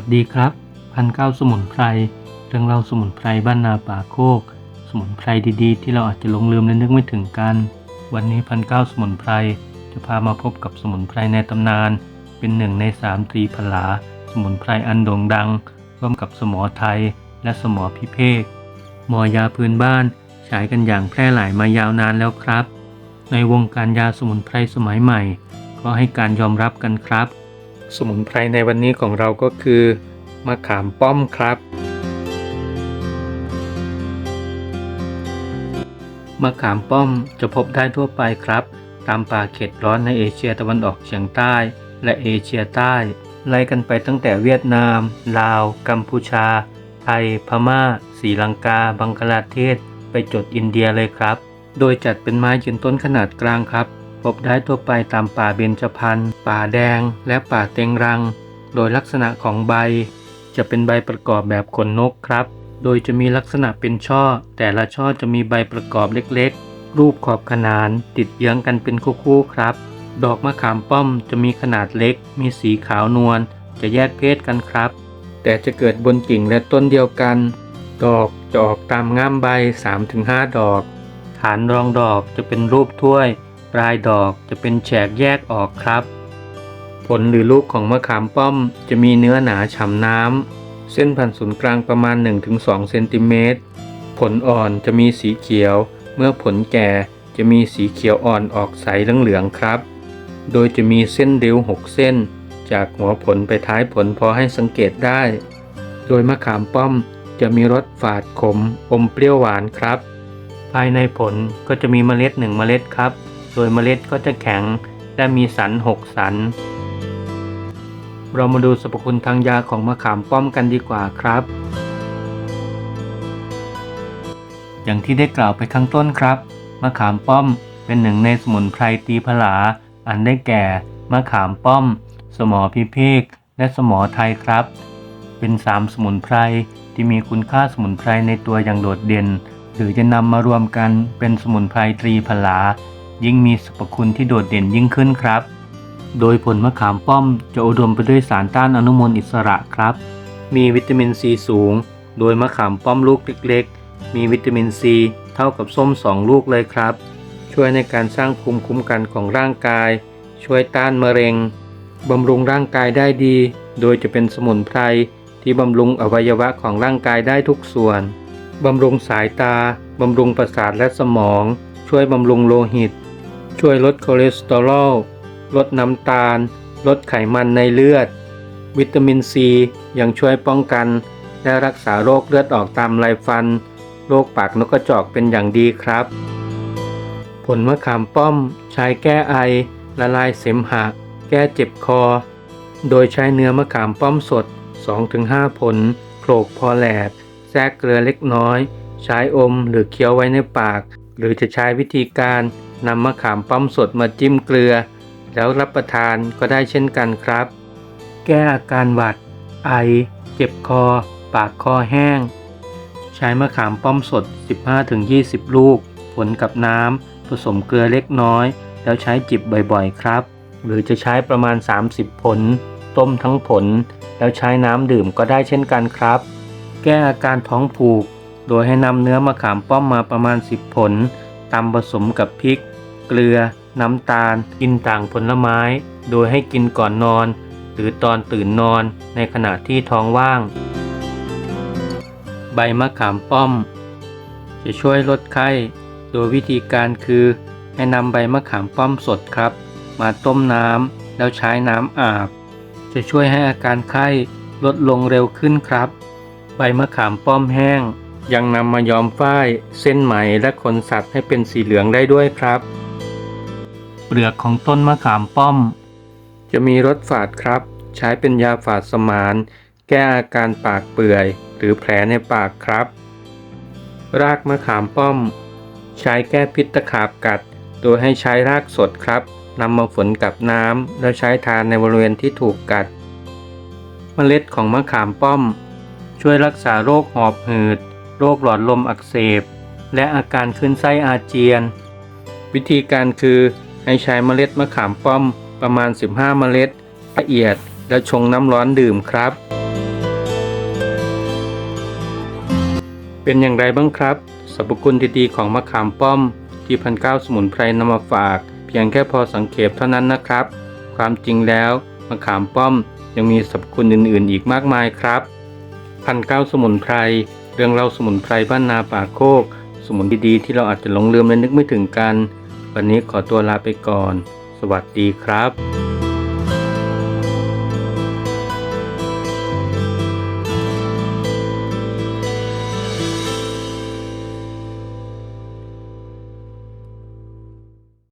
วัสดีครับ พันเก้าสมุนไพร เรื่องเล่าสมุนไพรบ้านนาป่าโคก สมุนไพรดีๆ ที่เราอาจจะหลงลืมและนึกไม่ถึงกัน วันนี้พันเก้าสมุนไพร จะพามาพบกับสมุนไพรในตำนาน เป็นหนึ่งในสามตรีพลา สมุนไพรอันโด่งดัง ร่วมกับสมอไทย และสมอพิเภกหมอยาพื้นบ้านใช้กันอย่างแพร่หลายมายาวนานแล้วครับ ในวงการยาสมุนไพรสมัยใหม่ ก็ให้การยอมรับกันครับ สมุนไพรในวันนี้ของเราก็คือ มะขามป้อมครับ มะขามป้อมจะพบได้ทั่วไปครับ ตามป่าเขตร้อนในเอเชียตะวันออกเฉียงใต้ และเอเชียใต้ ไล่กันไปตั้งแต่เวียดนาม ลาว กัมพูชา ไทย พม่าศรีลังกา บังกลาเทศ ไปจดอินเดียเลยครับ โดยจัดเป็นไม้ยืนต้นขนาดกลางครับ พบได้ทั่วไปตามป่าเบญจพรรณป่าแดง และป่าเต็งรัง โดยลักษณะของใบ จะเป็นใบประกอบแบบขนนกครับ โดยจะมีลักษณะเป็นช่อ แต่ละช่อจะมีใบประกอบเล็กๆ รูปขอบขนานติดเยื้องกันเป็นคู่ๆครับ ดอกมะขามป้อมจะมีขนาดเล็ก มีสีขาวนวลจะแยกเพศกันครับ แต่จะเกิดบนกิ่งและต้นเดียวกัน ดอกจะออกตามง่ามใบ 3-5 ดอก ฐานรองดอกจะเป็นรูปถ้วย ปลายดอกจะเป็นแฉกแยกออกครับ ผลหรือลูกของมะขามป้อมจะมีเนื้อหนาฉ่ำน้ำ เส้นผ่านศูนย์กลางประมาณ 1-2 เซนติเมตร ผลอ่อนจะมีสีเขียว เมื่อผลแก่จะมีสีเขียวอ่อนออกใสเหลืองๆครับ โดยจะมีเส้นริ้ว 6 เส้น จากหัวผลไปท้ายผลพอให้สังเกตได้ โดยมะขามป้อมจะมีรสฝาดขมอมเปรี้ยวหวานครับ ภายในผลก็จะมีเมล็ดหนึ่งเมล็ดครับ โดยเมล็ดก็จะแข็งและมีสันหกสัน เรามาดูสรรพคุณทางยาของมะขามป้อมกันดีกว่าครับ อย่างที่ได้กล่าวไปข้างต้นครับ มะขามป้อมเป็นหนึ่งในสมุนไพรตีผลา อันได้แก่ มะขามป้อม สมอพิเภกและสมอไทยครับ เป็นสามสมุนไพรที่มีคุณค่าสมุนไพรในตัวอย่างโดดเด่น หรือจะนำมารวมกันเป็นสมุนไพรตรีผลา ยิ่งมีสรรพคุณที่โดดเด่นยิ่งขึ้นครับ โดยผลมะขามป้อมจะอุดมไปด้วยสารต้านอนุมูลอิสระครับ มีวิตามินซีสูง โดยมะขามป้อมลูกเล็กๆ มีวิตามินซีเท่ากับส้ม 2 ลูกเลยครับ ช่วยในการสร้างภูมิคุ้มกันของร่างกาย ช่วยต้านมะเร็งบำรุงร่างกายได้ดี โดยจะเป็นสมุนไพรที่บำรุงอวัยวะของร่างกายได้ทุกส่วน บำรุงสายตา บำรุงประสาทและสมอง ช่วยบำรุงโลหิต ช่วยลดคอเลสเตอรอล ลดน้ำตาล ลดไขมันในเลือด วิตามินซียังช่วยป้องกัน และรักษาโรคเลือดออกตามไรฟัน โรคปากนกกระจอกเป็นอย่างดีครับ ผลมะขามป้อมใช้แก้ไอ ละลายเสมหะ แก้เจ็บคอ โดยใช้เนื้อมะขามป้อมสด 2-5 ผลโขลกพอแหลกแทรกเกลือเล็กน้อย ใช้อมหรือเคี้ยวไว้ในปาก หรือจะใช้วิธีการ นำมะขามป้อมสดมาจิ้มเกลือ แล้วรับประทานก็ได้เช่นกันครับ แก้อาการหวัด ไอ เจ็บคอ ปากคอแห้ง ใช้มะขามป้อมสด 15-20 ลูกผลกับน้ำผสมเกลือเล็กน้อย แล้วใช้จิบบ่อยๆครับ หรือจะใช้ประมาณ 30 ผล ต้มทั้งผล แล้วใช้น้ำดื่มก็ได้เช่นกันครับ แก้อาการท้องผูก โดยให้นำเนื้อมะขามป้อมมาประมาณ 10 ผล ตำผสมกับพริก เกลือ น้ำตาล กินต่างผลไม้ โดยให้กินก่อนนอน หรือตอนตื่นนอนในขณะที่ท้องว่าง ใบมะขามป้อม จะช่วยลดไข้ โดยวิธีการคือ ให้นำใบมะขามป้อมสดครับ มาต้มน้ำแล้วใช้น้ำอาบ จะช่วยให้อาการไข้ลดลงเร็วขึ้นครับ ใบมะขามป้อมแห้ง ยังนำมาย้อมฝ้าย เส้นไหมและขนสัตว์ให้เป็นสีเหลืองได้ด้วยครับ เปลือกของต้นมะขามป้อม จะมีรสฝาดครับ ใช้เป็นยาฝาดสมาน แก้อาการปากเปื่อย หรือแผลในปากครับ รากมะขามป้อม ใช้แก้พิษตะขาบกัด โดยให้ใช้รากสดครับนำมาฝนกับน้ำแล้วใช้ทานในบริเวณที่ถูกกัด เมล็ดของมะขามป้อม ช่วยรักษาโรคหอบหืด โรคหลอดลมอักเสบ และอาการขึ้นไส้อาเจียน วิธีการคือให้ใช้เมล็ดมะขามป้อมประมาณ 15 เมล็ดละเอียดและชงน้ำร้อนดื่มครับ เป็นอย่างไรบ้างครับสรรพคุณดีๆของมะขามป้อม ที่พันเก้าสมุนไพรนำมาฝาก เพียงแค่พอสังเขปเท่านั้นนะครับ ความจริงแล้วมะขามป้อมยังมีสรรพคุณอื่นๆ อีกมากมายครับพันเก้าสมุนไพร เรื่องเล่าสมุนไพรบ้านนาป่าโคก สมุนดีๆที่เราอาจจะหลงลืมและนึกไม่ถึงกัน วันนี้ขอตัวลาไปก่อน สวัสดีครับ